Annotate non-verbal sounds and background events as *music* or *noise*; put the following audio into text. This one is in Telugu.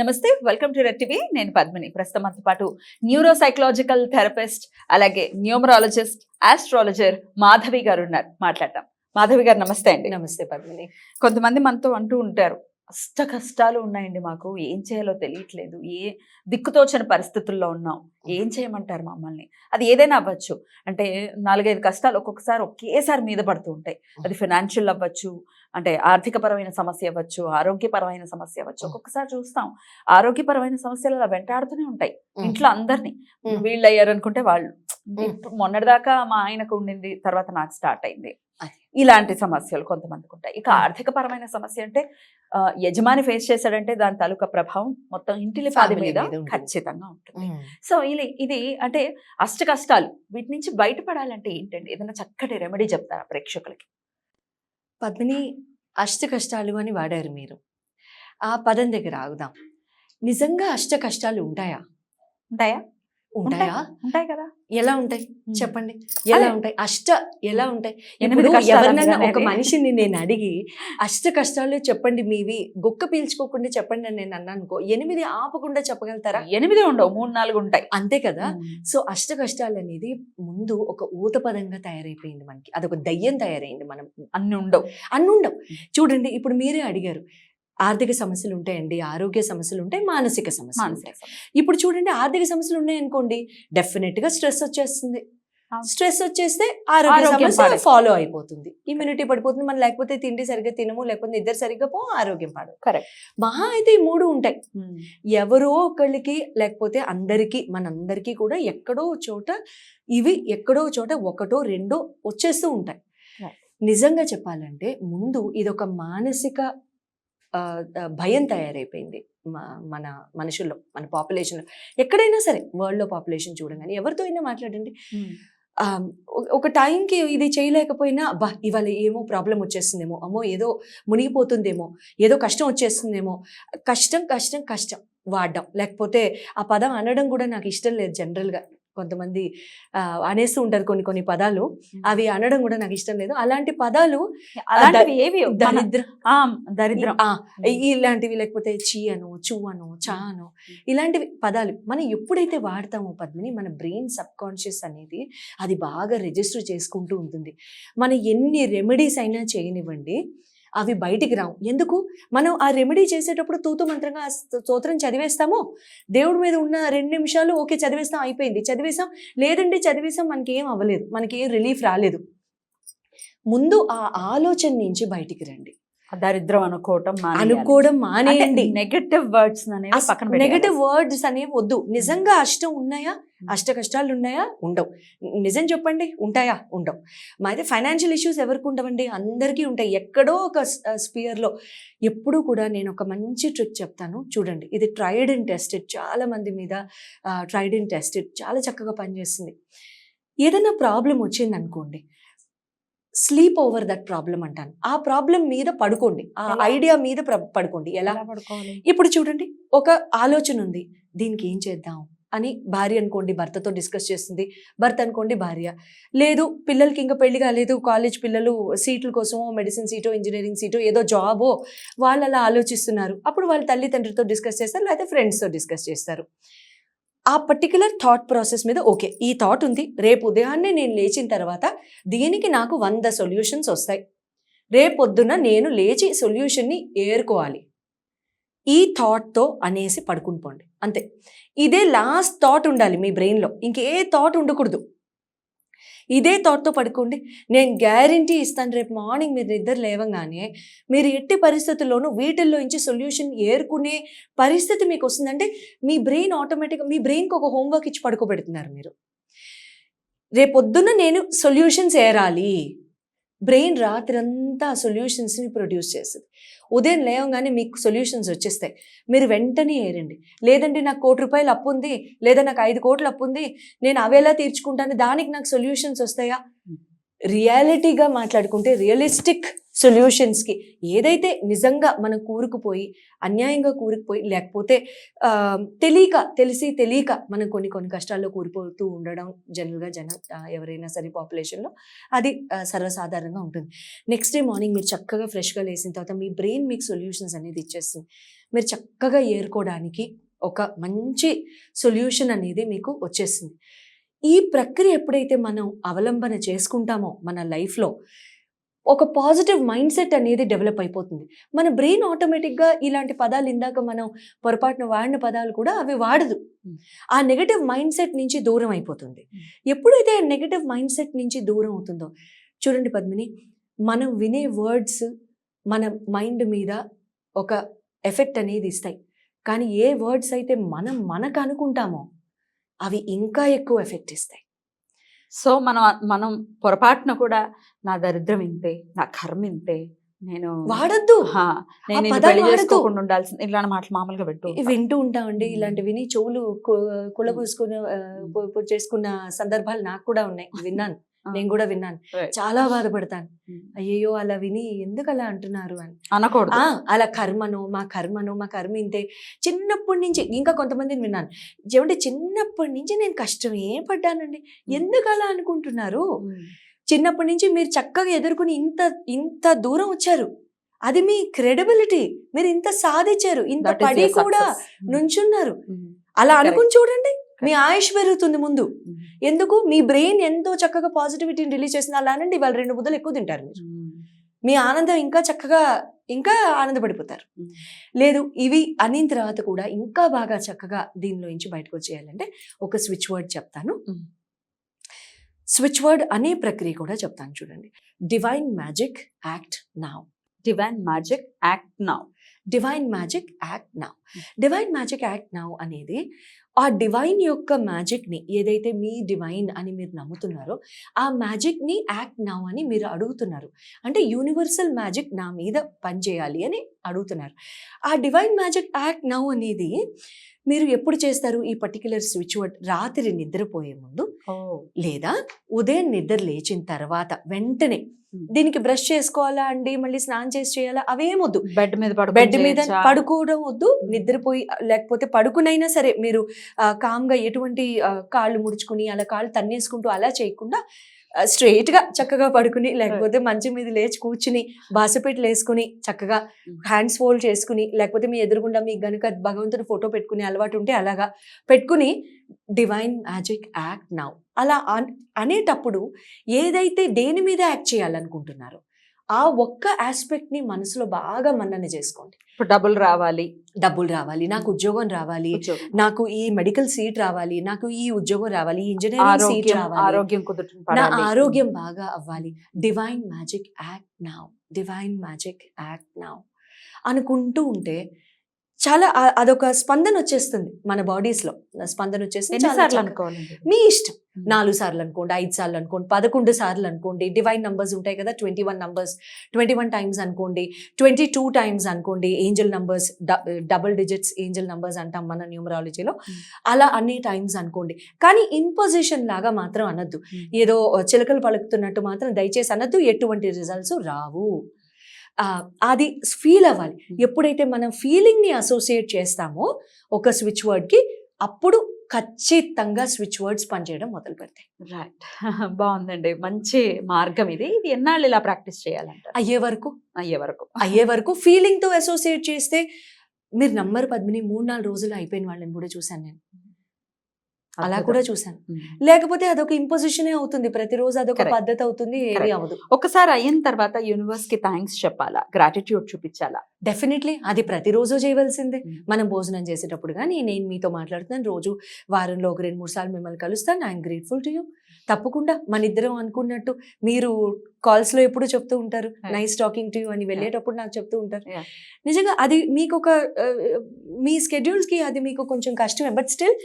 నమస్తే వెల్కమ్ టు రెడ్ టీవీ నేను పద్మిని. ప్రస్తుతం మనతో పాటు న్యూరో సైకలాజికల్ థెరపిస్ట్ అలాగే న్యూమరాలజిస్ట్ ఆస్ట్రాలజర్ మాధవి గారు ఉన్నారు. మాట్లాడతాం మాధవి గారు నమస్తే అండి. నమస్తే పద్మిని. కొంతమంది మనతో అంటూ ఉంటారు అష్ట కష్టాలు ఉన్నాయండి మాకు. ఏం చేయాలో తెలియట్లేదు. ఏ దిక్కుతోచని పరిస్థితుల్లో ఉన్నాం. ఏం చేయమంటారు మమ్మల్ని? అది ఏదైనా అవ్వచ్చు. అంటే నాలుగైదు కష్టాలు ఒక్కొక్కసారి ఒకేసారి మీద పడుతూ ఉంటాయి. అది ఫినాన్షియల్ అవ్వచ్చు అంటే ఆర్థికపరమైన సమస్య అవ్వచ్చు ఆరోగ్యపరమైన సమస్య అవ్వచ్చు. ఒక్కొక్కసారి చూస్తాం. ఆరోగ్యపరమైన సమస్యలు అలా వెంటాడుతూనే ఉంటాయి. ఇంట్లో అందరినీ. వీళ్ళు. అయ్యారు అనుకుంటే వాళ్ళు మొన్నటిదాకా మా ఆయనకు ఉండింది తర్వాత నాకు స్టార్ట్ అయింది. ఇలాంటి సమస్యలు కొంతమందికి ఉంటాయి ఇక. ఆర్థిక పరమైన సమస్య అంటే యజమాని ఫేస్ చేశాడంటే దాని తాలూకా ప్రభావం మొత్తం ఇంటిలి పాది మీద. ఖచ్చితంగా ఉంటుంది. సో ఇది ఇది అంటే అష్ట కష్టాలు. వీటి నుంచి బయటపడాలంటే ఏంటండి? ఏదైనా చక్కటి రెమెడీ చెప్తారా ప్రేక్షకులకి? పద్మిని అష్ట కష్టాలు అని వాడారు మీరు. ఆ పదం దగ్గర ఆగుదాం. నిజంగా అష్ట కష్టాలు ఉంటాయా? ఉంటాయా? ఉంటాయా? ఉంటాయి కదా ఎలా ఉంటాయి. చెప్పండి. ఎలా. ఉంటాయి? అష్ట ఎలా ఉంటాయి? ఇప్పుడు ఎవరినైనా ఒక. మనిషిని నేను అడిగి అష్ట కష్టాలు చెప్పండి మీవి గుక్క పీల్చుకోకుండా చెప్పండి అని నేను అన్నాను అనుకో ఎనిమిది ఆపకుండా చెప్పగలుగుతారా? ఎనిమిది ఉండవు మూడు నాలుగు ఉంటాయి. అంతే కదా. సో అష్ట కష్టాలు అనేది ముందు ఒక ఊత పదంగా తయారైపోయింది మనకి. అదొక దయ్యం తయారైంది మనం. అన్ని ఉండవు. అన్ని ఉండవు. చూడండి ఇప్పుడు మీరే అడిగారు ఆర్థిక సమస్యలు ఉంటాయండి ఆరోగ్య సమస్యలు ఉంటాయి మానసిక సమస్యలు ఉంటాయి. ఇప్పుడు చూడండి ఆర్థిక సమస్యలు ఉన్నాయనుకోండి డెఫినెట్గా స్ట్రెస్ వచ్చేస్తుంది. స్ట్రెస్ వచ్చేస్తే ఆరోగ్య సమస్య. ఫాలో అయిపోతుంది ఇమ్యూనిటీ పడిపోతుంది మనం లేకపోతే తిండి సరిగ్గా తినము లేకపోతే నిద్ర సరిగ్గా పో ఆరోగ్యం పాడు Correct. మహా అయితే ఈ మూడు ఉంటాయి. ఎవరో ఒకళ్ళకి లేకపోతే అందరికీ మనందరికీ కూడా ఎక్కడో చోట ఇవి ఎక్కడో చోట ఒకటో రెండో వచ్చేస్తూ ఉంటాయి. నిజంగా చెప్పాలంటే ముందు ఇది ఒక మానసిక భయం తయారైపోయింది. మ- మన మనుషుల్లో మన పాపులేషన్లో. ఎక్కడైనా సరే వరల్డ్లో పాపులేషన్ చూడగానే ఎవరితో అయినా మాట్లాడండి. ఒక టైంకి ఇది చేయలేకపోయినా అబ్బా! ఇవాళ ఏమో ప్రాబ్లం వచ్చేస్తుందేమో అమ్మో! ఏదో మునిగిపోతుందేమో ఏదో కష్టం వచ్చేస్తుందేమో. కష్టం కష్టం కష్టం వాడడం. లేకపోతే ఆ పదం అనడం కూడా నాకు ఇష్టం లేదు జనరల్గా. కొంతమంది అనేస్తూ ఉంటారు కొన్ని కొన్ని పదాలు. అవి అనడం కూడా నాకు ఇష్టం లేదు. అలాంటి పదాలు అలాంటివి ఏవి? దరిద్ర. ఆ, దరిద్రం. ఇలాంటివి లేకపోతే చీ అను చూ అను చా అను ఇలాంటివి పదాలు మనం ఎప్పుడైతే వాడతామో పద్మిని మన బ్రెయిన్ సబ్ కాన్షియస్ అనేది అది బాగా రిజిస్టర్ చేసుకుంటూ ఉంటుంది. మనం ఎన్ని రెమెడీస్ అయినా చేయనివ్వండి అవి బయటికి రావు. ఎందుకు? మనం ఆ రెమెడీ చేసేటప్పుడు తూతు మంత్రంగా ఆ స్తోత్రం చదివేస్తామో? దేవుడి మీద ఉన్న రెండు నిమిషాలు ఓకే చదివేస్తాం అయిపోయింది. చదివేసాం? లేదండి చదివేసాం మనకి ఏం అవ్వలేదు. మనకి ఏం రిలీఫ్ రాలేదు. ముందు ఆ ఆలోచన నుంచి బయటికి రండి. దరిద్రం అనుకోవటం అనుకోవడం మానేయండి. నెగటివ్ వర్డ్స్ అనేవి. నెగటివ్ వర్డ్స్ అనేవి వద్దు. నిజంగా అష్టం ఉన్నాయా? అష్ట కష్టాలు ఉన్నాయా? ఉండవు. నిజం చెప్పండి ఉంటాయా? ఉండవు. మా అయితే ఫైనాన్షియల్ ఇష్యూస్ ఎవరికి ఉండవండి? అందరికీ ఉంటాయి. ఎక్కడో ఒక స్పియర్లో ఎప్పుడూ కూడా నేను ఒక మంచి ట్రిక్ చెప్తాను. చూడండి ఇది ట్రైడ్ అండ్ టెస్టెడ్ చాలా మంది మీద ట్రైడ్ అండ్ టెస్టెడ్ చాలా చక్కగా పనిచేస్తుంది. ఏదైనా ప్రాబ్లం వచ్చింది అనుకోండి స్లీప్ ఓవర్ దట్ ప్రాబ్లం అంటాను. ఆ ప్రాబ్లం మీద పడుకోండి. ఆ? ఐడియా మీద పడుకోండి. ఎలా? ఎలా పడుకోవాలి? ఇప్పుడు చూడండి ఒక ఆలోచన ఉంది. దీనికి ఏం చేద్దాం? అని భార్య అనుకోండి భర్తతో డిస్కస్ చేస్తుంది. భర్త అనుకోండి భార్య. లేదు పిల్లలకి ఇంకా పెళ్ళి కాలేదు. కాలేజ్ పిల్లలు సీట్ల కోసమో మెడిసిన్ సీటో ఇంజనీరింగ్ సీటో ఏదో జాబో వాళ్ళు అలా ఆలోచిస్తున్నారు. అప్పుడు వాళ్ళ తల్లిదండ్రులతో డిస్కస్ చేస్తారు లేకపోతే ఫ్రెండ్స్తో డిస్కస్ చేస్తారు. ఆ పర్టికులర్ థాట్ ప్రాసెస్ మీద ఓకే ఈ థాట్ ఉంది. రేపు ఉదయాన్నే నేను లేచిన తర్వాత దీనికి నాకు వంద సొల్యూషన్స్ వస్తాయి. రేపొద్దున నేను లేచి సొల్యూషన్ని ఏరుకోవాలి. ఈ థాట్తో అనేసి పడుకుని పోండి. అంతే. ఇదే లాస్ట్ థాట్ ఉండాలి మీ బ్రెయిన్లో ఇంకే థాట్ ఉండకూడదు. ఇదే థాట్తో పడుకోండి. నేను గ్యారంటీ ఇస్తాను రేపు మార్నింగ్ మీరు నిద్ర లేవగానే మీరు ఎట్టి పరిస్థితుల్లోనూ వీటిల్లో నుంచి సొల్యూషన్ ఏరుకునే పరిస్థితి మీకు వస్తుందంటే మీ బ్రెయిన్ ఆటోమేటిక్గా మీ బ్రెయిన్కి ఒక హోంవర్క్ ఇచ్చి పడుకోబెడుతున్నారు మీరు. రేపొద్దున నేను సొల్యూషన్స్ ఏరాలి. బ్రెయిన్ రాత్రంతా ఆ సొల్యూషన్స్ని ప్రొడ్యూస్ చేస్తుంది. ఉదయం లేవగానే మీకు సొల్యూషన్స్ వచ్చేస్తాయి. మీరు వెంటనే ఏరండి. లేదంటే నాకు కోటి రూపాయలు అప్పు ఉంది లేదా నాకు ఐదు కోట్లు అప్పు ఉంది నేను అవి ఎలా తీర్చుకుంటాను? దానికి నాకు సొల్యూషన్స్ వస్తాయా? రియాలిటీగా మాట్లాడుకుంటే రియలిస్టిక్ సొల్యూషన్స్కి ఏదైతే నిజంగా మనం కూరుకుపోయి అన్యాయంగా కూరుకుపోయి లేకపోతే తెలియక తెలిసి తెలియక మనం కొన్ని కొన్ని కష్టాల్లో కూరిపోతూ ఉండడం జనరల్గా జనం ఎవరైనా సరే పాపులేషన్లో అది సర్వసాధారణంగా ఉంటుంది. నెక్స్ట్ డే మార్నింగ్ మీరు చక్కగా ఫ్రెష్గా లేసిన తర్వాత మీ బ్రెయిన్ మీకు సొల్యూషన్స్ అనేది ఇచ్చేస్తుంది. మీరు చక్కగా ఏరుకోవడానికి ఒక మంచి సొల్యూషన్ అనేది మీకు వచ్చేస్తుంది. ఈ ప్రక్రియ ఎప్పుడైతే మనం అవలంబన చేసుకుంటామో మన లైఫ్లో ఒక పాజిటివ్ మైండ్ సెట్ అనేది డెవలప్ అయిపోతుంది. మన బ్రెయిన్ ఆటోమేటిక్గా ఇలాంటి పదాలు ఇందాక మనం పొరపాటున వాడిన పదాలు కూడా అవి వాడదు. ఆ నెగటివ్ మైండ్ సెట్ నుంచి దూరం అయిపోతుంది. ఎప్పుడైతే నెగటివ్ మైండ్ సెట్ నుంచి దూరం అవుతుందో చూడండి పద్మిని మనం వినే వర్డ్స్ మన మైండ్ మీద ఒక ఎఫెక్ట్ అనేది ఇస్తాయి. కానీ ఏ వర్డ్స్ అయితే మనం మనకు అనుకుంటామో అవి ఇంకా ఎక్కువ ఎఫెక్ట్ ఇస్తాయి. సో మనం మనం పొరపాటున కూడా నా దరిద్రం ఇంతే నా కర్మ ఇంతే నేను వాడద్దు. నేను పెళ్ళి వాడొద్దు. చేసుకోకుండా ఉండాల్సింది. ఇలాంటి మాటలు మామూలుగా పెట్టు. వింటూ ఉంటామండి ఇలాంటి విని చెవులు కుల పూసుకుని చేసుకున్న సందర్భాలు నాకు కూడా ఉన్నాయి. *laughs* విన్నాను. నేను కూడా విన్నాను. చాలా బాధపడతాను. ఉమ్. అయ్యయ్యో అలా విని ఎందుకు అలా అంటున్నారు అని. అనకూడదు. అలా కర్మను మా కర్మను మా కర్మ ఇంతే. చిన్నప్పటి నుంచి ఇంకా కొంతమందిని విన్నాను. ఏమంటే చిన్నప్పటి నుంచి నేను కష్టమే పడ్డానండి. ఎందుకు అలా అనుకుంటున్నారు? ఉమ్. చిన్నప్పటి నుంచి మీరు చక్కగా ఎదుర్కొని ఇంత ఇంత దూరం వచ్చారు. అది మీ క్రెడిబిలిటీ. మీరు ఇంత సాధించారు. ఇంత పడి కూడా. నుంచున్నారు. అలా. అనుకుని చూడండి. మీ ఆయుష్ పెరుగుతుంది ముందు. ఎందుకు? మీ బ్రెయిన్ ఎంతో చక్కగా పాజిటివిటీని రిలీజ్ చేసింది. అలా అనండి ఇవాళ రెండు ముద్దలు ఎక్కువ తింటారు మీరు. మీ ఆనందం ఇంకా చక్కగా ఇంకా ఆనందపడిపోతారు. లేదు ఇవి అనిన తర్వాత కూడా ఇంకా బాగా చక్కగా దీనిలో నుంచి బయటకు వచ్చేయాలంటే ఒక స్విచ్ వర్డ్ చెప్తాను. స్విచ్ వర్డ్ అనే ప్రక్రియ కూడా చెప్తాను చూడండి. Divine magic act now. Divine magic act now. Divine magic act now divine magic act now అనేది ఆ డివైన్ యొక్క మ్యాజిక్ని ఏదైతే మీ డివైన్ అని మీరు నమ్ముతున్నారో ఆ మ్యాజిక్ని యాక్ట్ నౌ అని మీరు అడుగుతున్నారు. అంటే యూనివర్సల్ మ్యాజిక్ నా మీద పనిచేయాలి అని అడుగుతున్నారు. ఆ డివైన్ మ్యాజిక్ యాక్ట్ నౌ అనేది మీరు ఎప్పుడు చేస్తారు? ఈ పర్టికులర్ స్విచ్ వర్డ్ రాత్రి నిద్రపోయే ముందు లేదా ఉదయం నిద్ర లేచిన తర్వాత వెంటనే Hmm. దీనికి బ్రష్ చేసుకోవాలా అండి? మళ్ళీ స్నానం చేసి చేయాలా? అవేమొద్దు బెడ్ మీద పడుకొని బెడ్ మీద? పడుకోవడం వద్దు నిద్రపోయి లేకపోతే పడుకునైనా సరే మీరు కామ్గా ఎటువంటి కాళ్ళు ముడుచుకుని అలా కాళ్ళు తన్నేసుకుంటూ అలా చేయకుండా straight గా చక్కగా పడుకుని లేకపోతే మంచం మీద లేచి కూర్చుని బాసపెట్లు వేసుకుని చక్కగా. హ్యాండ్స్ ఫోల్డ్ చేసుకుని లేకపోతే మీ ఎదురుగుండా మీకు గనుక భగవంతుని ఫోటో పెట్టుకునే అలవాటు ఉంటే అలాగా పెట్టుకుని డివైన్ మ్యాజిక్ యాక్ట్ నౌ అలా అన్- అనేటప్పుడు ఏదైతే దేని మీద యాక్ట్ చేయాలనుకుంటున్నారో ఆ ఒక్క ఆస్పెక్ట్ని మనసులో బాగా మన్నన చేసుకోండి. ఇప్పుడు డబ్బులు రావాలి. డబ్బులు రావాలి. నాకు ఉద్యోగం రావాలి. నాకు ఈ మెడికల్ సీట్ రావాలి. నాకు ఈ ఉద్యోగం రావాలి. ఇంజనీరింగ్ సీట్ రావాలి. ఆరోగ్యం నా ఆరోగ్యం బాగా అవ్వాలి. Divine magic act now divine magic act now అనుకుంటూ ఉంటే చాలా అదొక స్పందన వచ్చేస్తుంది మన బాడీస్లో. స్పందన వచ్చేసి చాలా ఎన్నిసార్లు చక్కగా- అనుకోవాలండి మీ ఇష్టం. నాలుగు సార్లు అనుకోండి ఐదు సార్లు అనుకోండి పదకొండు సార్లు అనుకోండి డివైన్ నంబర్స్ ఉంటాయి కదా twenty one numbers twenty one times అనుకోండి ట్వంటీ టూ టైమ్స్ అనుకోండి angel numbers double digits angel numbers అంటాం మన న్యూమరాలజీలో. అలా అన్ని టైమ్స్ అనుకోండి. కానీ ఇన్పొజిషన్ లాగా మాత్రం అనొద్దు. ఏదో చిలకలు పలుకుతున్నట్టు మాత్రం దయచేసి అనొద్దు ఎటువంటి రిజల్ట్స్ రావు. అది ఫీల్ అవ్వాలి. Hmm. ఎప్పుడైతే మనం ఫీలింగ్ని అసోసియేట్ చేస్తామో ఒక స్విచ్ వర్డ్కి అప్పుడు ఖచ్చితంగా స్విచ్ వర్డ్స్ పనిచేయడం మొదలు పెడతాయి. రైట్ *laughs* బాగుందండి. మంచి మార్గం ఇది. ఇది ఎన్నాళ్ళు ఇలా ప్రాక్టీస్ చేయాలంట అయ్యే వరకు. అయ్యే వరకు. అయ్యే *laughs* వరకు ఫీలింగ్తో అసోసియేట్ చేస్తే మీరు నమ్మరు పద్మిని మూడు నాలుగు రోజులు అయిపోయిన వాళ్ళని కూడా చూశాను నేను. అలా. కూడా చూశాను ఉమ్. లేకపోతే అదొక ఇంపోజిషనే అవుతుంది ప్రతిరోజు అదొక. పద్ధతి అవుతుంది ఏది. అవ్వదు ఒకసారి అయిన తర్వాత యూనివర్స్కి థ్యాంక్స్ చెప్పాలా గ్రాటిట్యూడ్ చూపించాలా డెఫినెట్లీ అది ప్రతిరోజు చేయవలసిందే. మనం భోజనం చేసేటప్పుడు కానీ నేను మీతో మాట్లాడుతున్నాను రోజు వారంలో ఒక రెండు మూడు సార్లు మిమ్మల్ని కలుస్తాను ఐఎమ్ గ్రేట్ఫుల్ టు యూ తప్పకుండా మన ఇద్దరం అనుకున్నట్టు మీరు కాల్స్లో ఎప్పుడు చెప్తూ ఉంటారు. నైస్ టాకింగ్ టు యూ అని వెళ్ళేటప్పుడు నాకు చెప్తూ ఉంటారు. నిజంగా అది మీకు ఒక మీ schedules కి అది మీకు కొంచెం కష్టమే బట్ స్టిల్